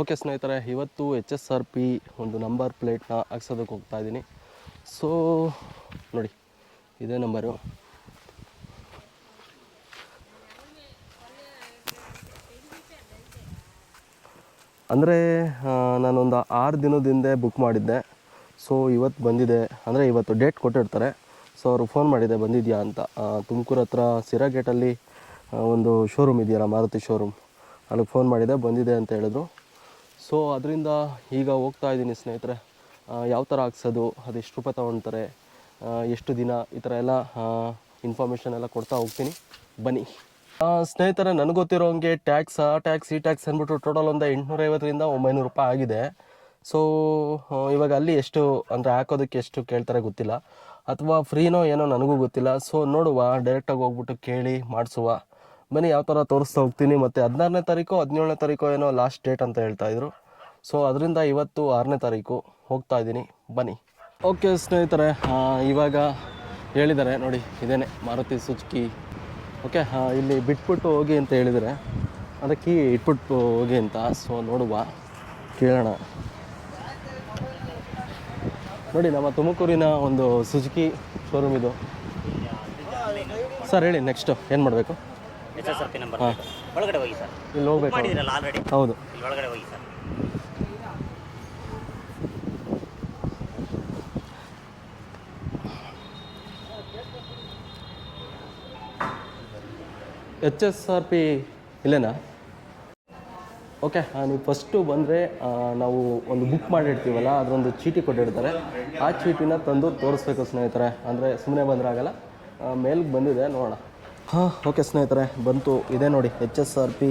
Okay ಸ್ನೇಹಿತರೆ, ಇವತ್ತು H S R P ಒಂದು ನಂಬರ್ ಪ್ಲೇಟ್ನ ಹಾಕ್ಸೋದಕ್ಕೆ ಹೋಗ್ತಾ ಇದ್ದೀನಿ. ಸೊ ನೋಡಿ, ಇದೇ ನಂಬರು ಅಂದರೆ ನಾನೊಂದು ಆರು ದಿನದ ಹಿಂದೆ ಬುಕ್ ಮಾಡಿದ್ದೆ. ಸೊ ಇವತ್ತು ಬಂದಿದೆ. ಅಂದರೆ, ಇವತ್ತು ಡೇಟ್ ಕೊಟ್ಟಿರ್ತಾರೆ. ಸೊ ಅವರು ಫೋನ್ ಮಾಡಿದೆ, ಬಂದಿದೆಯಾ ಅಂತ. ತುಮಕೂರು ಹತ್ರ ಸಿರಾ ಗೇಟಲ್ಲಿ ಒಂದು ಶೋರೂಮ್ ಇದೆಯಲ್ಲ, ಮಾರುತಿ ಶೋರೂಮ್ ಅಲ್ಲಿಗೆ ಫೋನ್ ಮಾಡಿದೆ, ಬಂದಿದೆ ಅಂತ ಹೇಳಿದ್ರು. ಸೊ ಅದರಿಂದ ಈಗ ಹೋಗ್ತಾ ಇದ್ದೀನಿ ಸ್ನೇಹಿತರೆ. ಯಾವ ಥರ ಹಾಕ್ಸೋದು, ಅದು ಎಷ್ಟು ರೂಪಾಯಿ ತೊಗೊಳ್ತಾರೆ ಎಷ್ಟು ದಿನ, ಈ ಥರ ಎಲ್ಲ ಇನ್ಫಾರ್ಮೇಷನ್ ಎಲ್ಲ ಕೊಡ್ತಾ ಹೋಗ್ತೀನಿ. ಬನ್ನಿ. ಸ್ನೇಹಿತರೆ, ನನಗೆ ಗೊತ್ತಿರೋಂಗೆ ಟ್ಯಾಕ್ಸ್ ಆ ಟ್ಯಾಕ್ಸ್ ಈ ಟ್ಯಾಕ್ಸ್ ಅಂದ್ಬಿಟ್ಟು ಟೋಟಲ್ ಒಂದು ಎಂಟುನೂರೈವತ್ತರಿಂದ ಒಂಬೈನೂರು ರೂಪಾಯಿ ಆಗಿದೆ. ಸೊ ಇವಾಗ ಅಲ್ಲಿ ಎಷ್ಟು, ಅಂದರೆ ಹಾಕೋದಕ್ಕೆ ಎಷ್ಟು ಕೇಳ್ತಾರೆ ಗೊತ್ತಿಲ್ಲ. ಅಥವಾ ಫ್ರೀನೋ ಏನೋ ನನಗೂ ಗೊತ್ತಿಲ್ಲ. ಸೊ ನೋಡುವ ಡೈರೆಕ್ಟಾಗಿ ಹೋಗ್ಬಿಟ್ಟು ಕೇಳಿ, ಮಾಡಿಸುವ. ಬನ್ನಿ, ಯಾವ ಥರ ತೋರಿಸ್ತಾ ಹೋಗ್ತೀನಿ. ಮತ್ತು ಹದಿನಾರನೇ ತಾರೀಕು, ಹದಿನೇಳನೇ ತಾರೀಕು ಏನೋ ಲಾಸ್ಟ್ ಡೇಟ್ ಅಂತ ಹೇಳ್ತಾ ಇದ್ರು. ಸೊ ಅದರಿಂದ ಇವತ್ತು ಆರನೇ ತಾರೀಕು ಹೋಗ್ತಾ ಇದ್ದೀನಿ. ಬನ್ನಿ. ಓಕೆ ಸ್ನೇಹಿತರೆ ಇವಾಗ ಹೇಳಿದ್ದಾರೆ. ನೋಡಿ, ಇದೇನೆ ಮಾರುತಿ ಸುಜುಕಿ. ಓಕೆ ಇಲ್ಲಿ ಬಿಟ್ಬಿಟ್ಟು ಹೋಗಿ ಅಂತ ಹೇಳಿದರೆ ಅದಕ್ಕೆ ಇಟ್ಬಿಟ್ಟು ಹೋಗಿ ಅಂತ. ಸೊ ನೋಡುವ, ಕೇಳೋಣ. ನೋಡಿ, ನಮ್ಮ ತುಮಕೂರಿನ ಒಂದು ಸುಜುಕಿ ಶೋರೂಮ್ ಇದು. ಸರ್ ಹೇಳಿ ನೆಕ್ಸ್ಟು ಏನು ಮಾಡಬೇಕು? S S R P number ಒಳಗಡೆ ಹೋಗಿ ಸರ್. ಇಲ್ಲಿ ಹೋಗ್ಬೇಕು ಮಾಡಿದಿರಲ್ಲ ಆಲ್ರೆಡಿ ಹೌದು. ಇಲ್ಲಿ ಒಳಗಡೆ ಹೋಗಿ sir. H S R P ಇಲ್ಲೇನಾ? Okay ನೀವು ಫಸ್ಟು ಬಂದರೆ ನಾವು ಒಂದು ಬುಕ್ ಮಾಡಿರ್ತೀವಲ್ಲ ಅದೊಂದು ಚೀಟಿ ಕೊಟ್ಟಿರ್ತಾರೆ. ಆ ಚೀಟಿನ ತಂದು ತೋರಿಸ್ಬೇಕು ಸ್ನೇಹಿತರೆ. ಅಂದರೆ ಸುಮ್ಮನೆ ಬಂದರೆ ಆಗಲ್ಲ. ಮೇಲ್ಗೆ ಬಂದಿದೆ ನೋಡೋಣ. ಹಾಂ ಓಕೆ ಸ್ನೇಹಿತರೆ ಬಂತು. ಇದೆ ನೋಡಿ H S R P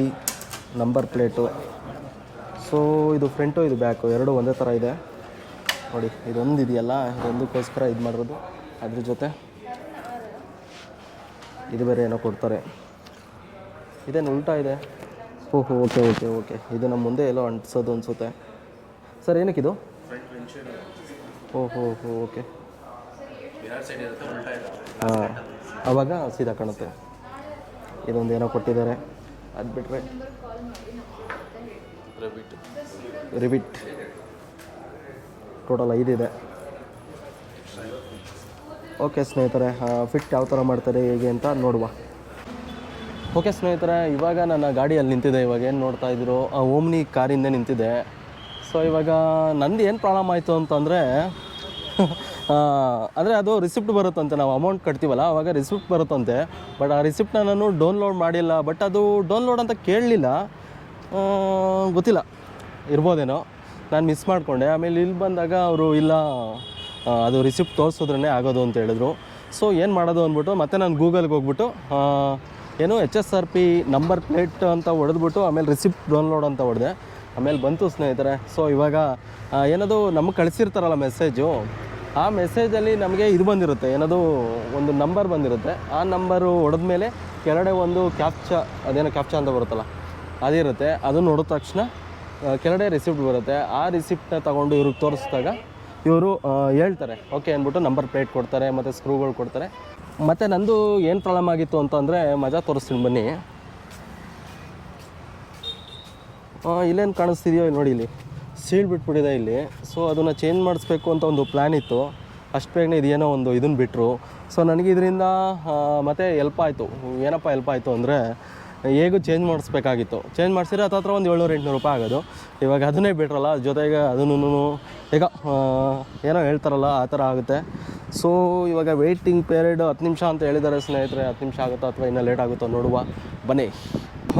number plate so ಇದು ಫ್ರಂಟು ಇದು ಬ್ಯಾಕು ಎರಡು ಒಂದೇ ಥರ ಇದೆ. ನೋಡಿ ಇದೊಂದು ಇದೆಯಲ್ಲ ಇದೊಂದಕ್ಕೋಸ್ಕರ ಇದು ಮಾಡಿರೋದು ಅದ್ರ ಜೊತೆ ಇದು ಬೇರೆ ಏನೋ ಕೊಡ್ತಾರೆ. ಇದೇನು ಉಲ್ಟಾ ಇದೆ? ಓಹೋ ಓಕೆ ಓಕೆ ಓಕೆ. ಇದು ನಮ್ಮ ಮುಂದೆ ಎಲ್ಲೋ ಅಂಟಿಸೋದು ಅನಿಸುತ್ತೆ. ಸರ್ ಏನಕ್ಕಿದು ಓಹೋ ಓಕೆ. ಹಾಂ ಅವಾಗ ಸೀದಾ ಕಾಣುತ್ತೆ. ಇದೊಂದು ಏನೋ ಕೊಟ್ಟಿದ್ದಾರೆ. ಅದು ಬಿಟ್ಟರೆ ರಿಬಿಟ್ ಟೋಟಲ್ ಐದಿದೆ ಓಕೆ ಸ್ನೇಹಿತರೆ ಫಿಟ್ ಯಾವ ಥರ ಮಾಡ್ತಾರೆ, ಹೇಗೆ ಅಂತ ನೋಡುವ. ಓಕೆ ಸ್ನೇಹಿತರೆ, ಇವಾಗ ನನ್ನ ಗಾಡಿಯಲ್ಲಿ ನಿಂತಿದೆ, ಇವಾಗ ಏನು ನೋಡ್ತಾ ಇದ್ರು ಆ ಓಮ್ನಿ ಕಾರಿಂದ ನಿಂತಿದೆ. ಸೊ ಇವಾಗ ನಂದು ಏನು ಪ್ರಾಬ್ಲಮ್ ಆಯಿತು ಅಂತಂದರೆ ಅಂದರೆ ಅದು ರಿಸಿಪ್ಟ್ ಬರುತ್ತಂತೆ. ನಾವು ಅಮೌಂಟ್ ಕಟ್ತೀವಲ್ಲ ಆವಾಗ ರಿಸಿಪ್ಟ್ ಬರುತ್ತಂತೆ. ಬಟ್ ಆ ರಿಸಿಪ್ಟ್ನ ನಾನು ಡೌನ್ಲೋಡ್ ಮಾಡಿಲ್ಲ. ಬಟ್ ಅದು ಡೌನ್ಲೋಡ್ ಅಂತ ಕೇಳಲಿಲ್ಲ. ಗೊತ್ತಿಲ್ಲ. ಇರ್ಬೋದೇನೋ. ನಾನು ಮಿಸ್ ಮಾಡಿಕೊಂಡೆ. ಆಮೇಲೆ ಇಲ್ಲಿ ಬಂದಾಗ ಅವರು, ಇಲ್ಲ ಅದು ರಿಸಿಪ್ಟ್ ತೋರಿಸಿದ್ರೇ ಆಗೋದು ಅಂತ ಹೇಳಿದ್ರು. ಸೊ ಏನು ಮಾಡೋದು ಅಂದ್ಬಿಟ್ಟು ಮತ್ತೆ ನಾನು ಗೂಗಲ್ಗೆ ಹೋಗ್ಬಿಟ್ಟು ಏನು H S R P number plate ಅಂತ ಹೊಡೆದ್ಬಿಟ್ಟು, ಆಮೇಲೆ ರಿಸಿಪ್ಟ್ ಡೌನ್ಲೋಡ್ ಅಂತ ಹೊಡೆದೆ. ಆಮೇಲೆ ಬಂತು ಸ್ನೇಹಿತರೆ. ಸೊ ಇವಾಗ ಏನದು ನಮಗೆ ಕಳಿಸಿರ್ತಾರಲ್ಲ ಮೆಸೇಜು ಆ ಮೆಸೇಜಲ್ಲಿ ನಮಗೆ ಇದು ಬಂದಿರುತ್ತೆ, ಏನದು ಒಂದು ನಂಬರ್ ಬಂದಿರುತ್ತೆ. ಆ ನಂಬರು ಹೊಡೆದ ಮೇಲೆ ಕೆಳಗಡೆ ಒಂದು ಕ್ಯಾಪ್ಚ ಅದೇನೋ ಕ್ಯಾಪ್ಚ ಅಂತ ಬರುತ್ತಲ್ಲ ಅದಿರುತ್ತೆ ಅದನ್ನು ನೋಡಿದ ತಕ್ಷಣ ಕೆಳಗಡೆ ರಿಸಿಪ್ಟ್ ಬರುತ್ತೆ. ಆ ರಿಸಿಪ್ಟನ್ನ ತಗೊಂಡು ಇವ್ರಿಗೆ ತೋರಿಸಿದಾಗ ಇವರು ಹೇಳ್ತಾರೆ. ಓಕೆ ಅಂದ್ಬಿಟ್ಟು ನಂಬರ್ ಪ್ಲೇಟ್ ಕೊಡ್ತಾರೆ, ಮತ್ತು ಸ್ಕ್ರೂಗಳು ಕೊಡ್ತಾರೆ. ಮತ್ತು ನಂದು ಏನು ಪ್ರಾಬ್ಲಮ್ ಆಗಿತ್ತು ಅಂತಂದರೆ, ಮಜಾ ತೋರಿಸ್ತೀನಿ ಬನ್ನಿ. ಇಲ್ಲೇನು ಕಾಣಿಸ್ತಿದೆಯೋ ನೋಡಿ ಇಲ್ಲಿ. ಸೀಲ್ ಬಿಟ್ಬಿಟ್ಟಿದೆ ಇಲ್ಲಿ. ಸೊ ಅದನ್ನು ಚೇಂಜ್ ಮಾಡಿಸ್ಬೇಕು ಅಂತ ಒಂದು ಪ್ಲ್ಯಾನ್ ಇತ್ತು. ಅಷ್ಟು ಬೇಗನೆ ಇದೇನೋ ಒಂದು ಇದನ್ನು ಬಿಟ್ಟರು ಸೊ ನನಗೆ ಇದರಿಂದ ಮತ್ತೆ ಹೆಲ್ಪ್ ಆಯಿತು. ಏನಪ್ಪ ಹೆಲ್ಪ್ ಆಯಿತು ಅಂದರೆ, ಹೇಗೂ ಚೇಂಜ್ ಮಾಡಿಸ್ಬೇಕಾಗಿತ್ತು. ಚೇಂಜ್ ಮಾಡಿಸಿದ್ರೆ ಹತ್ರ ಒಂದು ಏಳ್ನೂರು, ಎಂಟುನೂರು ರೂಪಾಯಿ ಆಗೋದು. ಇವಾಗ ಅದನ್ನೇ ಬಿಟ್ರಲ್ಲ, ಜೊತೆಗೆ ಅದನ್ನು ಈಗ ಏನೋ ಹೇಳ್ತಾರಲ್ಲ, ಆ ಥರ ಆಗುತ್ತೆ. ಸೊ ಇವಾಗ ವೆಯ್ಟಿಂಗ್ ಪೀರಿಯಡ್ ಹತ್ತು ನಿಮಿಷ ಅಂತ ಹೇಳಿದ್ದಾರೆ ಸ್ನೇಹಿತರೆ, ಹತ್ತು ನಿಮಿಷ ಆಗುತ್ತೋ ಅಥವಾ ಇನ್ನೂ ಲೇಟ್ ಆಗುತ್ತೋ ನೋಡುವ. ಬನ್ನಿ.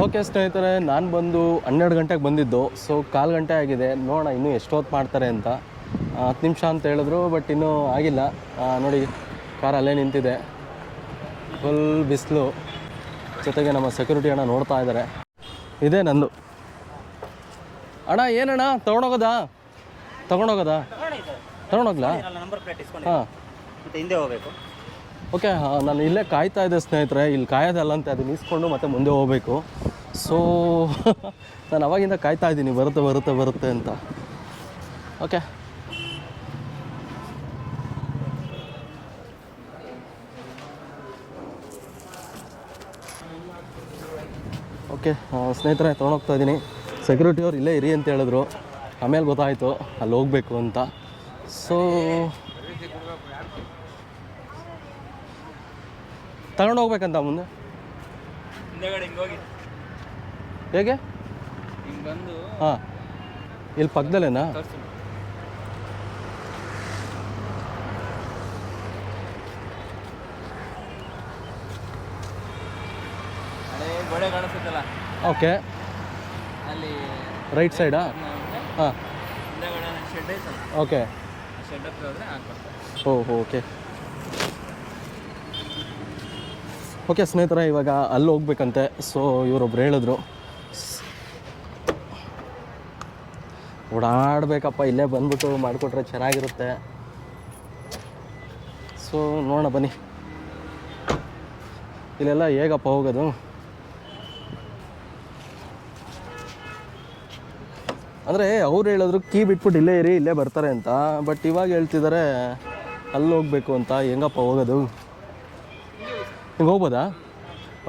ಓಕೆ ಸ್ನೇಹಿತರೆ ನಾನು ಬಂದು ಹನ್ನೆರಡು ಗಂಟೆಗೆ ಬಂದಿದ್ದು ಸೊ ಕಾಲು ಗಂಟೆ ಆಗಿದೆ. ನೋಡೋಣ ಇನ್ನೂ ಎಷ್ಟೊತ್ತು ಮಾಡ್ತಾರೆ ಅಂತ. ಹತ್ತು ನಿಮಿಷ ಅಂತ ಹೇಳಿದ್ರು ಬಟ್ ಇನ್ನೂ ಆಗಿಲ್ಲ. ನೋಡಿ ಕಾರ್ ಅಲ್ಲೇ ನಿಂತಿದೆ. ಫುಲ್ ಬಿಸಿಲು. ಜೊತೆಗೆ ನಮ್ಮ ಸೆಕ್ಯೂರಿಟಿ ಅಣ್ಣ ನೋಡ್ತಾ ಇದ್ದಾರೆ ಇದೇ ನಂದು. ಅಣ್ಣ ಏನಣ್ಣ ತೊಗೊಂಡೋಗೋದಾ? ತೊಗೊಂಡೋಗೋದಾ? ತೊಗೊಂಡೋಗ್ಲಾ? ಹಾಂ. ಹಿಂದೆ ಹೋಗಬೇಕು. ಓಕೆ ನಾನು ಇಲ್ಲೇ ಕಾಯ್ತಾ ಇದ್ದೆ ಸ್ನೇಹಿತರೆ. ಇಲ್ಲಿ ಕಾಯೋದಲ್ಲಂತೆ ಅದನ್ನ ಇಸ್ಕೊಂಡು ಮತ್ತೆ ಮುಂದೆ ಹೋಗಬೇಕು. ಸೊ ನಾನು ಅವಾಗಿಂದ ಕಾಯ್ತಾ ಇದ್ದೀನಿ. ಬರುತ್ತೆ ಬರುತ್ತೆ ಬರುತ್ತೆ ಅಂತ. ಓಕೆ. ಓಕೆ ಸ್ನೇಹಿತರೆ, ತೊಗೊಂಡೋಗ್ತಾ ಇದ್ದೀನಿ. ಸೆಕ್ಯೂರಿಟಿ ಅವ್ರು ಇಲ್ಲೇ ಇರಿ ಅಂತ ಹೇಳಿದ್ರು. ಆಮೇಲೆ ಗೊತ್ತಾಯಿತು, ಅಲ್ಲಿ ಹೋಗಬೇಕು ಅಂತ. ಸೊ ತಗೊಂಡು ಹೋಗ್ಬೇಕಂತ ಮುಂದೆ? ಹಿಂದೆಗಡೆ ಹಿಂಗೆ ಹೋಗಿ. ಹೇಗೆ? ಹಿಂಗೆ ಬಂದು ಹಾಂ. ಇಲ್ಲಿ ಪಕ್ಕದಲ್ಲೇನಾ? ತೋರಿಸ್ತೀನಿ. ಹಳೆ ಗೋಡೆ ಕಾಣಿಸುತ್ತಲ್ಲ? ಓಕೆ. ಅಲ್ಲಿ ರೈಟ್ ಸೈಡಾ? ಹಾಂ. ಹಿಂದೆಗಡೆ ಶೆಡ್ ಐತಲ್ಲ ಓಕೆ. ಶೆಡ್ ಹತ್ರ ಹೋದ್ರೆ ಹಾಕ್ಬರ್ತಾರೆ ಓ ಓಕೆ. ಓಕೆ, ಸ್ನೇಹಿತರ, ಇವಾಗ ಅಲ್ಲಿ ಹೋಗ್ಬೇಕಂತೆ. ಸೊ ಇವರೊಬ್ರು ಹೇಳಿದ್ರು. ಓಡಾಡಬೇಕಪ್ಪ, ಇಲ್ಲೇ ಬಂದ್ಬಿಟ್ಟು ಮಾಡಿಕೊಟ್ರೆ ಚೆನ್ನಾಗಿರುತ್ತೆ. ಸೊ ನೋಡೋಣ, ಬನ್ನಿ. ಇಲ್ಲೆಲ್ಲ ಹೇಗಪ್ಪ ಹೋಗೋದು? ಅಂದರೆ, ಅವ್ರು ಹೇಳಿದ್ರು, ಕೀ ಬಿಟ್ಬಿಟ್ಟು ಇಲ್ಲೇ ಇರಿ, ಇಲ್ಲೇ ಬರ್ತಾರೆ ಅಂತ. ಬಟ್ ಇವಾಗ ಹೇಳ್ತಿದ್ದಾರೆ, ಅಲ್ಲಿ ಹೋಗಬೇಕು ಅಂತ. ಹೆಂಗಪ್ಪ ಹೋಗೋದು? ಹಿಂಗೆ ಹೋಗ್ಬೋದಾ?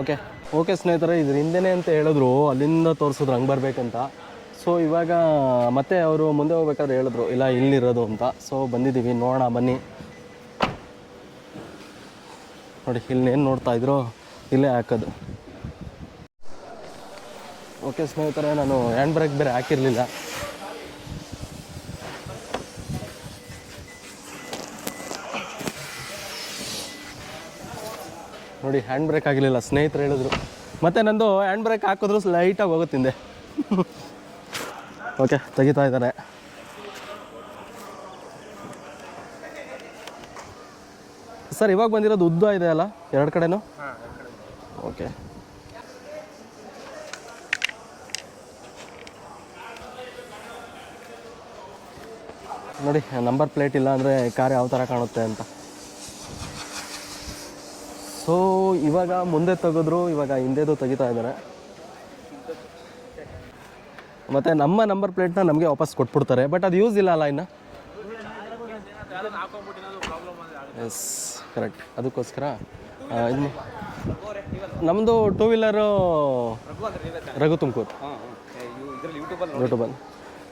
ಓಕೆ ಓಕೆ ಸ್ನೇಹಿತರೆ, ಇದ್ರ ಹಿಂದೆನೇ ಅಂತ ಹೇಳಿದ್ರು, ಅಲ್ಲಿಂದ ತೋರಿಸಿದ್ರು, ಹಂಗೆ ಬರಬೇಕಂತ. ಸೊ ಇವಾಗ ಮತ್ತೆ ಅವರು ಮುಂದೆ ಹೋಗ್ಬೇಕಾದ್ರೆ ಹೇಳಿದ್ರು, ಇಲ್ಲ, ಇಲ್ಲಿರೋದು ಅಂತ. ಸೊ ಬಂದಿದ್ದೀವಿ, ನೋಡೋಣ, ಬನ್ನಿ. ನೋಡಿ, ಇಲ್ಲಿ ಏನು ನೋಡ್ತಾ ಇದ್ರು, ಇಲ್ಲೇ ಹಾಕೋದು. ಓಕೆ ಸ್ನೇಹಿತರೆ, ನಾನು ಹ್ಯಾಂಡ್ ಬ್ರೇಕ್ ಬೇರೆ ಹಾಕಿರಲಿಲ್ಲ. ನೋಡಿ ಹ್ಯಾಂಡ್ ಬ್ರೇಕ್ ಆಗಿರಲಿಲ್ಲ ಸ್ನೇಹಿತರು ಹೇಳಿದ್ರು. ಮತ್ತೆ ನಂದು ಹ್ಯಾಂಡ್ ಬ್ರೇಕ್ ಹಾಕಿದ್ರು ಲೈಟಾಗಿ ಹೋಗುತ್ತಿಂದೆ ಓಕೆ ತೆಗಿತಾ ಇದ್ದಾರೆ. ಸರ್ ಇವಾಗ ಬಂದಿರೋದು ಉದ್ದ ಇದೆ ಅಲ್ಲ? ಎರಡು ಕಡೆನೂ? ಓಕೆ ನೋಡಿ ನಂಬರ್ ಪ್ಲೇಟ್ ಇಲ್ಲ ಅಂದರೆ ಕಾರ್ ಯಾವ ಥರ ಕಾಣುತ್ತೆ ಅಂತ. ಸೊ ಇವಾಗ ಮುಂದೆ ತೆಗೆದ್ರು ಇವಾಗ ಹಿಂದೆದು ತೆಗಿತಾ ಇದ್ದಾರೆ. ಮತ್ತು ನಮ್ಮ ನಂಬರ್ ಪ್ಲೇಟ್ನ ನಮಗೆ ವಾಪಸ್ ಕೊಟ್ಬಿಡ್ತಾರೆ. ಬಟ್ ಅದು ಯೂಸ್ ಇಲ್ಲ ಅಲ್ಲ ಇನ್ನು? ಎಸ್ ಕರೆಕ್ಟ್ ಅದಕ್ಕೋಸ್ಕರ ಇನ್ನು ನಮ್ಮದು ಟೂ ವೀಲರು ರಘು ತುಮಕೂರು. ಯೂಟ್ಯೂಬಲ್ ಯೂಟ್ಯೂಬಲ್ಲಿ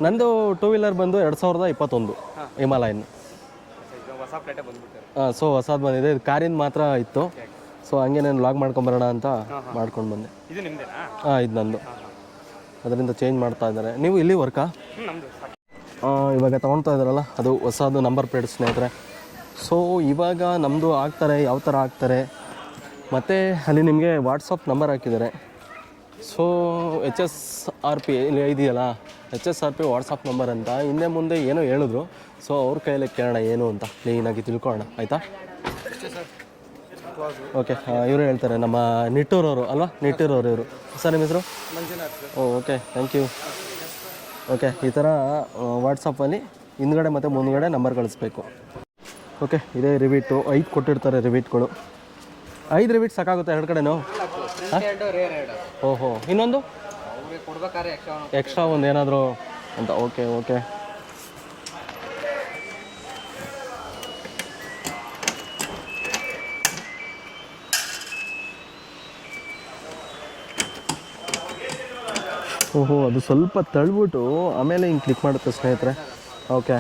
ನಂದು ಟೂ ವೀಲರ್ ಬಂದು ಎರಡು ಸಾವಿರದ ಇಪ್ಪತ್ತೊಂದು ಹಿಮಾಲಯನ್. ಹಾಂ ಸೊ ಹೊಸದು ಬಂದಿದೆ. ಇದು ಕಾರಿಂದ ಮಾತ್ರ ಇತ್ತು. ಸೊ ಹಂಗೆ ನಾನು ಲಾಗ್ ಮಾಡ್ಕೊಂಬರೋಣ ಅಂತ ಮಾಡ್ಕೊಂಡು ಬಂದೆ. ಇದು ಹಾಂ ಇದು ನಂದು. ಅದರಿಂದ ಚೇಂಜ್ ಮಾಡ್ತಾ ಇದ್ದಾರೆ. ನೀವು ಇಲ್ಲಿ ವರ್ಕಾ ಇವಾಗ ತೊಗೊಳ್ತಾ ಇದ್ದಾರಲ್ಲ ಅದು ಹೊಸದು ನಂಬರ್ ಪ್ಲೇಟ್ ಸ್ನೇಹಿತರೆ. ಸೊ ಇವಾಗ ನಮ್ಮದು ಆಗ್ತಾರೆ ಯಾವ ಥರ ಆಗ್ತಾರೆ? ಮತ್ತು ಅಲ್ಲಿ ನಿಮಗೆ ವಾಟ್ಸಪ್ ನಂಬರ್ ಹಾಕಿದ್ದಾರೆ. So H S R P ಇಲ್ಲಿ ಇದೆಯಲ್ಲ? H S R P WhatsApp number ಅಂತ. ಹಿಂದೆ ಮುಂದೆ ಏನೋ ಹೇಳಿದ್ರು. ಸೊ ಅವ್ರ ಕೈಯಲ್ಲಿ ಕೇಳೋಣ ಏನು ಅಂತ ಕ್ಲೀನಾಗಿ ತಿಳ್ಕೊಳ್ಳೋಣ. ಆಯಿತಾ? ಓಕೆ ಇವರು ಹೇಳ್ತಾರೆ ನಮ್ಮ ನಿಟ್ಟೂರವರು ಅಲ್ವಾ? ನಿಟ್ಟೂರವರು ಇವರು. ಸರ್ ನಿಮ್ಮ ಹೆಸರು? Oh okay thank you okay ಈ ಥರ ವಾಟ್ಸಪ್ಪಲ್ಲಿ ಹಿಂದ್ಗಡೆ ಮತ್ತು ಮುಂದ್ಗಡೆ ನಂಬರ್ ಕಳಿಸ್ಬೇಕು. ಓಕೆ ಇದೇ ರಿವೀಟು ಐದು ಕೊಟ್ಟಿರ್ತಾರೆ ರಿವೀಟ್ಗಳು ಐದು ರಿವಿಟ್ ಸಾಕಾಗುತ್ತೆ ಎರಡು ಕಡೆ ಎರಡು ರೇರ್ ಎರಡು ಓಹೋ ಇನ್ನೊಂದು? ಎಕ್ಸ್ಟ್ರಾ ಒಂದು ಏನಾದರೂ ಅಂತ ಓಕೆ ಓಕೆ ಓಹೋ ಅದು ಸ್ವಲ್ಪ ತಳ್ಬಿಟ್ಟು ಆಮೇಲೆ ಹಿಂಗೆ ಕ್ಲಿಕ್ ಮಾಡುತ್ತೆ ಸ್ನೇಹಿತರೆ. ಓಕೆ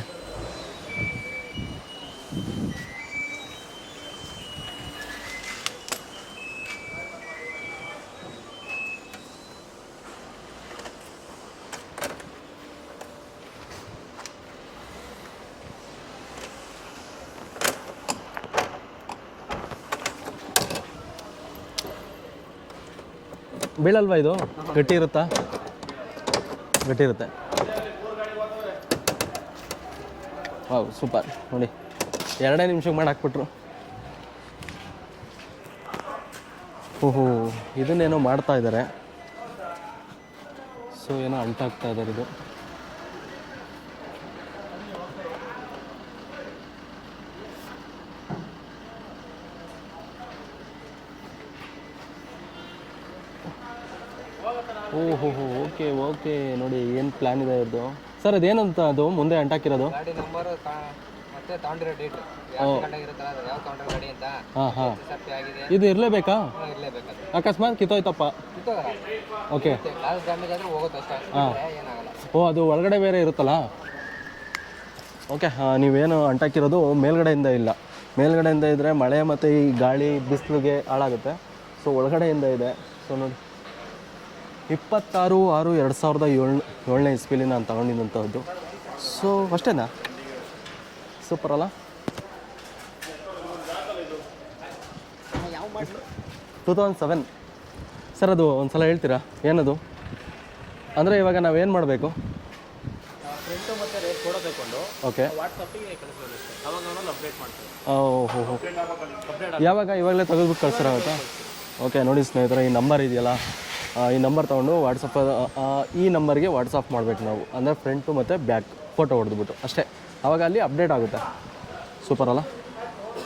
ಬೀಳಲ್ವಾ ಇದು? ಗಟ್ಟಿ ಇರುತ್ತಾ? ಗಟ್ಟಿ ಇರುತ್ತೆ ವಾವ್, ಸೂಪರ್. ನೋಡಿ, ಎರಡೇ ನಿಮಿಷಕ್ಕೆ ಮಾಡಿ ಹಾಕ್ಬಿಟ್ರು. ಓಹೋ, ಇದನ್ನೇನೋ ಮಾಡ್ತಾ ಇದ್ದಾರೆ. ಸೊ, ಏನೋ ಅಂಟಾಗ್ತಾ ಇದ್ದಾರೆ ಇದು. ಓಹೋ ಹೋ ಓಕೆ ಓಕೆ ನೋಡಿ ಏನು ಪ್ಲ್ಯಾನ್ ಇದೆ ಇವ್ರದ್ದು ಸರ್ ಅದೇನಂತ ಅದು? ಮುಂದೆ ಅಂಟಾಕಿರೋದು? ಗಾಡಿ ನಂಬರ್ ಮತ್ತೆ ತಗೊಂಡಿರೋ ಡೇಟ್ ಯಾವ ಗಂಟೆಗೆ ಯಾವ ತಗೊಂಡ್ರೆ ಗಾಡಿ ಅಂತ? ಹಾಂ ಹಾಂ. ಎಸ್ ಆಗಿದೆ? ಇದು ಇರಲೇಬೇಕಾ? ಅಕಸ್ಮಾತ್ ಕಿತ್ತೋಯ್ತಪ್ಪ. ಓಕೆ. ಕಾಲು ಡ್ಯಾಮೇಜ್ ಆದ್ರೆ ಹೋಗುತ್ತೆ ಅಷ್ಟೇ. ಹಾಂ. ಏನಾಗಲ್ಲ. ಓ ಅದು ಒಳಗಡೆ ಬೇರೆ ಇರುತ್ತಲ್ಲ? ಓಕೆ ನೀವೇನು ಅಂಟಾಕಿರೋದು ಮೇಲ್ಗಡೆಯಿಂದ ಇಲ್ಲ. ಮೇಲ್ಗಡೆಯಿಂದ ಇದ್ದರೆ ಮಳೆ ಮತ್ತು ಈ ಗಾಳಿ ಬಿಸಿಲಿಗೆ ಹಾಳಾಗುತ್ತೆ. ಸೊ ಒಳಗಡೆಯಿಂದ ಇದೆ. ಸೊ ನೋಡಿ. ಇಪ್ಪತ್ತಾರು ಆರು ಎರಡು ಸಾವಿರದ ಏಳು ಏಳನೇ ಇಸ್ವಿಲಿ ನಾನು ತಗೊಂಡಿದ್ದಂಥದ್ದು ಸೊ ಅಷ್ಟೇನಾ? ಸೂಪರ್ ಅಲ್ಲ? ಟೂ ತೌಸಂಡ್ ಸೆವೆನ್ ಸರ್ ಅದು ಒಂದು ಸಲ ಹೇಳ್ತೀರಾ? ಏನದು? ಅಂದರೆ ಇವಾಗ ನಾವೇನು ಮಾಡಬೇಕು? ಫ್ರೆಂಟು ಮತ್ತೆ ರೇಟ್ ಫೋಟೋ ತಗೊಂಡು ಓಕೆ ವಾಟ್ಸಪ್ಪಿಗೆ ಕಳಿಸ್ಬೋದು ಅವಾಗ ಅವನಲ್ಲಿ ಅಪ್ಡೇಟ್ ಮಾಡ್ತೀವಿ. ಓಹೋ ಯಾವಾಗ? ಇವಾಗಲೇ ತೆಗೆದ್ಬಿಟ್ಟು ಕಳ್ಸಿರಾಗುತ್ತಾ ಓಕೆ ನೋಡಿ ಸ್ನೇಹಿತರೆ ಈ ನಂಬರ್ ಇದೆಯಲ್ಲ. ಈ ನಂಬರ್ ತೊಗೊಂಡು ವಾಟ್ಸಪ್ ಈ ನಂಬರ್ಗೆ ವಾಟ್ಸಪ್ ಮಾಡಬೇಕು ನಾವು. ಅಂದರೆ ಫ್ರಂಟು ಮತ್ತು ಬ್ಯಾಕ್ ಫೋಟೋ ಹೊಡೆದ್ಬಿಟ್ಟು. ಅಷ್ಟೇ. ಆವಾಗ ಅಲ್ಲಿ ಅಪ್ಡೇಟ್ ಆಗುತ್ತೆ. ಸೂಪರ್ ಅಲ್ಲ?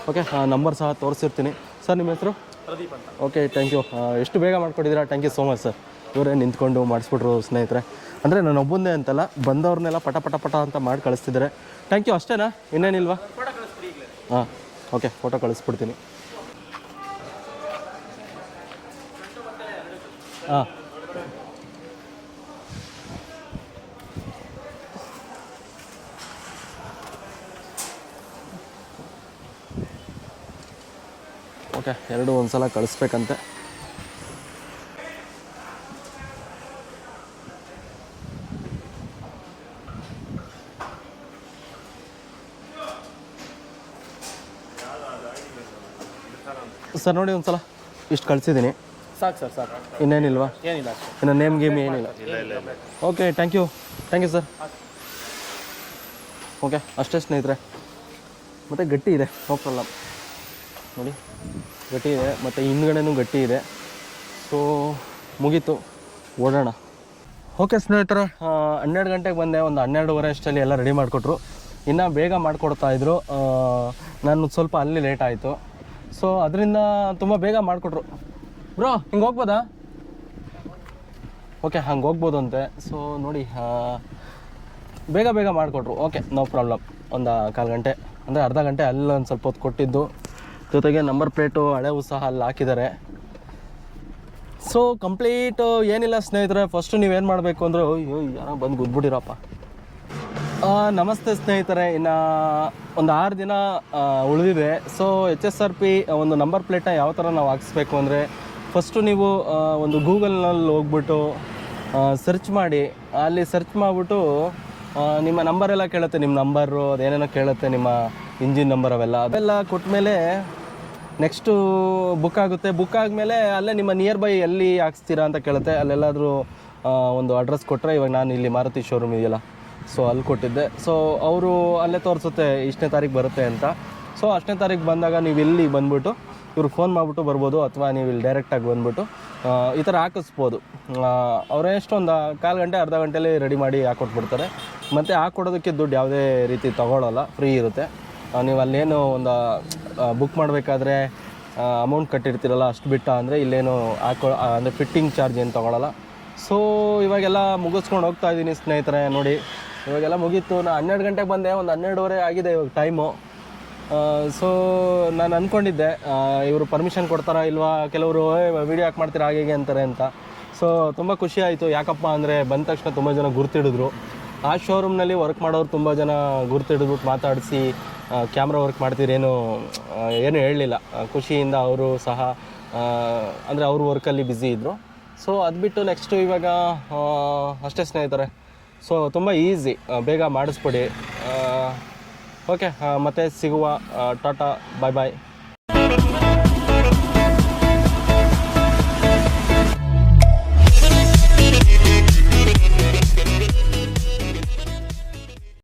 ಓಕೆ ನಂಬರ್ ಸಹ ತೋರಿಸಿರ್ತೀನಿ. ಸರ್ ನಿಮ್ಮ ಹೆಸರು? ಪ್ರದೀಪ್ ಅಂತ. ಓಕೆ ಥ್ಯಾಂಕ್ ಯು ಎಷ್ಟು ಬೇಗ ಮಾಡ್ಕೊಟ್ಟಿದ್ದೀರಾ? Thank you so much sir ಇವರೇ ನಿಂತ್ಕೊಂಡು ಮಾಡಿಸ್ಬಿಟ್ರು ಸ್ನೇಹಿತರೆ. ಅಂದರೆ ನಾನು ಒಬ್ಬಂದೇ ಅಂತಲ್ಲ ಬಂದವ್ರನ್ನೆಲ್ಲ ಪಟ ಪಟ ಪಟ ಅಂತ ಮಾಡಿ ಕಳಿಸ್ತಿದ್ದಾರೆ. ಥ್ಯಾಂಕ್ ಯು ಅಷ್ಟೇನಾ? ಇನ್ನೇನಿಲ್ವಾ? ಹಾಂ ಓಕೆ ಫೋಟೋ ಕಳಿಸ್ಬಿಡ್ತೀನಿ. ಹಾಂ ಓಕೆ ಎರಡು ಒಂದು ಸಲ ಕಳಿಸ್ಬೇಕಂತೆ. ಸರ್ ನೋಡಿ ಒಂದು ಸಲ ಇಷ್ಟು ಕಳಿಸಿದ್ದೀನಿ. ಸಾಕು ಸರ್ ಸಾಕು. ಇನ್ನೇನಿಲ್ವಾ? ಏನಿಲ್ಲ ಅಷ್ಟೇ ಇನ್ನು ನೇಮ್ ಗೇಮ್ ಏನಿಲ್ಲ. Okay thank you thank you sir okay ಅಷ್ಟೇ ಸ್ನೇಹಿತರೆ. ಮತ್ತು ಗಟ್ಟಿ ಇದೆ. ನೋ ಪ್ರಾಬ್ಲಮ್ ನೋಡಿ ಗಟ್ಟಿ ಇದೆ ಮತ್ತು ಹಿಂದ್ಗಡೆನೂ ಗಟ್ಟಿ ಇದೆ. ಸೊ ಮುಗೀತು. ಓಡೋಣ. ಓಕೆ ಸ್ನೇಹಿತರೆ. ಹನ್ನೆರಡು ಗಂಟೆಗೆ ಬಂದೆ ಒಂದು ಹನ್ನೆರಡುವರೆ ಅಷ್ಟಲ್ಲಿ ಎಲ್ಲ ರೆಡಿ ಮಾಡಿಕೊಟ್ರು. ಇನ್ನು ಬೇಗ ಮಾಡಿಕೊಡ್ತಾಯಿದ್ರು ನಾನು ಸ್ವಲ್ಪ ಅಲ್ಲಿ ಲೇಟ್ ಆಯಿತು. ಸೊ ಅದರಿಂದ ತುಂಬ ಬೇಗ ಮಾಡಿಕೊಟ್ರು. ಬ್ರೋ, ಹಿಂಗೆ ಹೋಗ್ಬೋದಾ? ಓಕೆ ಹಂಗೆ ಹೋಗ್ಬೋದು ಅಂತೆ ಸೊ ನೋಡಿ ಬೇಗ ಬೇಗ ಮಾಡಿಕೊಟ್ರು. ಓಕೆ ನೋ ಪ್ರಾಬ್ಲಮ್ ಒಂದು ಕಾಲು ಗಂಟೆ. ಅಂದರೆ ಅರ್ಧ ಗಂಟೆ ಅಲ್ಲಿ, ಒಂದು ಸ್ವಲ್ಪ ಹೊತ್ತು ಕೊಟ್ಟಿದ್ದು. ಜೊತೆಗೆ ನಂಬರ್ ಪ್ಲೇಟು ಹಳೆ ಸಹ ಅಲ್ಲಿ ಹಾಕಿದ್ದಾರೆ. ಸೊ ಕಂಪ್ಲೀಟ್ ಏನಿಲ್ಲ ಸ್ನೇಹಿತರೆ. ಫಸ್ಟು ನೀವೇನು ಮಾಡಬೇಕು ಅಂದರೆ, ಅಯ್ಯೋ, ಯಾರೋ ಬಂದು ಗುದ್ಬಿಟ್ಟಿರಪ್ಪ. ನಮಸ್ತೆ ಸ್ನೇಹಿತರೆ. ಇನ್ನು ಒಂದು ಆರು ದಿನ ಉಳಿದಿದೆ. So H S R P ಒಂದು ನಂಬರ್ ಪ್ಲೇಟ್ನ ಯಾವ ಥರ ನಾವು ಹಾಕಿಸ್ಬೇಕು ಅಂದರೆ ಫಸ್ಟು ನೀವು ಒಂದು ಗೂಗಲ್ನಲ್ಲಿ ಹೋಗ್ಬಿಟ್ಟು ಸರ್ಚ್ ಮಾಡಿ. ಅಲ್ಲಿ ಸರ್ಚ್ ಮಾಡಿಬಿಟ್ಟು ನಿಮ್ಮ ನಂಬರ್ ಎಲ್ಲ ಕೇಳುತ್ತೆ. ನಿಮ್ಮ ನಂಬರು ಅದೇನೇನೋ ಕೇಳುತ್ತೆ, ನಿಮ್ಮ ಇಂಜಿನ್ ನಂಬರ್ ಅವೆಲ್ಲ. ಅದೆಲ್ಲ ಕೊಟ್ಮೇಲೆ ನೆಕ್ಸ್ಟು ಬುಕ್ ಆಗುತ್ತೆ. ಬುಕ್ ಆದಮೇಲೆ ಅಲ್ಲೇ ನಿಮ್ಮ ನಿಯರ್ ಬೈ ಎಲ್ಲಿ ಹಾಕ್ಸ್ತೀರಾ ಅಂತ ಕೇಳುತ್ತೆ. ಅಲ್ಲೆಲ್ಲಾದರೂ ಒಂದು ಅಡ್ರೆಸ್ ಕೊಟ್ಟರೆ ಇವಾಗ ನಾನು ಇಲ್ಲಿ ಮಾರುತಿ ಶೋರೂಮ್ ಇದೆಯಲ್ಲ. ಸೊ ಅಲ್ಲಿ ಕೊಟ್ಟಿದ್ದೆ. ಸೊ ಅವರು ಅಲ್ಲೇ ತೋರಿಸುತ್ತೆ, ಇಷ್ಟನೇ ತಾರೀಕು ಬರುತ್ತೆ ಅಂತ. ಸೊ ಅಷ್ಟನೇ ತಾರೀಕು ಬಂದಾಗ ನೀವು ಇಲ್ಲಿ ಬಂದ್ಬಿಟ್ಟು ಇವ್ರು ಫೋನ್ ಮಾಡಿಬಿಟ್ಟು ಬರ್ಬೋದು ಅಥವಾ ನೀವು ಇಲ್ಲಿ ಡೈರೆಕ್ಟಾಗಿ ಬಂದ್ಬಿಟ್ಟು ಈ ಥರ ಹಾಕಿಸ್ಬೋದು. ಅವರೇ ಎಷ್ಟೊಂದು ಕಾಲು ಗಂಟೆ, ಅರ್ಧ ಗಂಟೆಯಲ್ಲಿ ರೆಡಿ ಮಾಡಿ ಹಾಕ್ಕೊಟ್ಬಿಡ್ತಾರೆ ಮತ್ತು ಹಾಕ್ಕೊಡೋದಕ್ಕೆ ದುಡ್ಡು ಯಾವುದೇ ರೀತಿ ತಗೊಳ್ಳಲ್ಲ ಫ್ರೀ ಇರುತ್ತೆ. ನೀವು ಅಲ್ಲೇನು ಒಂದು ಬುಕ್ ಮಾಡಬೇಕಾದ್ರೆ ಅಮೌಂಟ್ ಕಟ್ಟಿರ್ತೀರಲ್ಲ, ಅಷ್ಟು ಬಿಟ್ಟ ಅಂದರೆ ಇಲ್ಲೇನು ಹಾಕೊ ಅಂದರೆ ಫಿಟ್ಟಿಂಗ್ ಚಾರ್ಜ್ ಏನು ತೊಗೊಳಲ್ಲ. ಸೊ ಇವಾಗೆಲ್ಲ ಮುಗಿಸ್ಕೊಂಡು ಹೋಗ್ತಾ ಇದ್ದೀನಿ ಸ್ನೇಹಿತರೆ, ನೋಡಿ. ಇವಾಗೆಲ್ಲ ಮುಗೀತು ನಾನು ಹನ್ನೆರಡು ಗಂಟೆಗೆ ಬಂದೆ, ಒಂದು ಹನ್ನೆರಡುವರೆ ಆಗಿದೆ ಇವಾಗ ಟೈಮು ಸೊ ನಾನು ಅಂದ್ಕೊಂಡಿದ್ದೆ ಇವರು ಪರ್ಮಿಷನ್ ಕೊಡ್ತಾರಾ ಇಲ್ವಾ? ಕೆಲವರು ವಿಡಿಯೋ ಯಾಕೆ ಮಾಡ್ತೀರಾ ಹಾಗೆ ಅಂತಾರೆ ಅಂತ. ಸೊ ತುಂಬ ಖುಷಿ ಆಯಿತು. ಯಾಕಪ್ಪ ಅಂದರೆ ಬಂದ ತಕ್ಷಣ ತುಂಬ ಜನ ಗುರ್ತಿಡಿದ್ರು. ಆ ಶೋರೂಮ್ನಲ್ಲಿ ವರ್ಕ್ ಮಾಡೋರು ತುಂಬ ಜನ ಗುರ್ತಿಡಿದ್ಬಿಟ್ಟು ಮಾತಾಡಿಸಿ ಕ್ಯಾಮ್ರಾ ವರ್ಕ್ ಮಾಡ್ತೀರೇನು ಏನು ಏನು ಹೇಳಲಿಲ್ಲ. ಖುಷಿಯಿಂದ ಅವರು ಸಹ ಅಂದರೆ ಅವ್ರ ವರ್ಕಲ್ಲಿ ಬ್ಯುಸಿ ಇದ್ದರು ಸೊ ಅದು ಬಿಟ್ಟು ನೆಕ್ಸ್ಟು ಇವಾಗ ಅಷ್ಟೇ ಸ್ನೇಹಿತರೆ. ಸೊ ತುಂಬ ಈಸಿ ಬೇಗ ಮಾಡಿಸ್ಬಿಡಿ. ಓಕೆ ಮತ್ತೆ ಸಿಗುವ ಟಾಟಾ ಬಾಯ್ ಬಾಯ್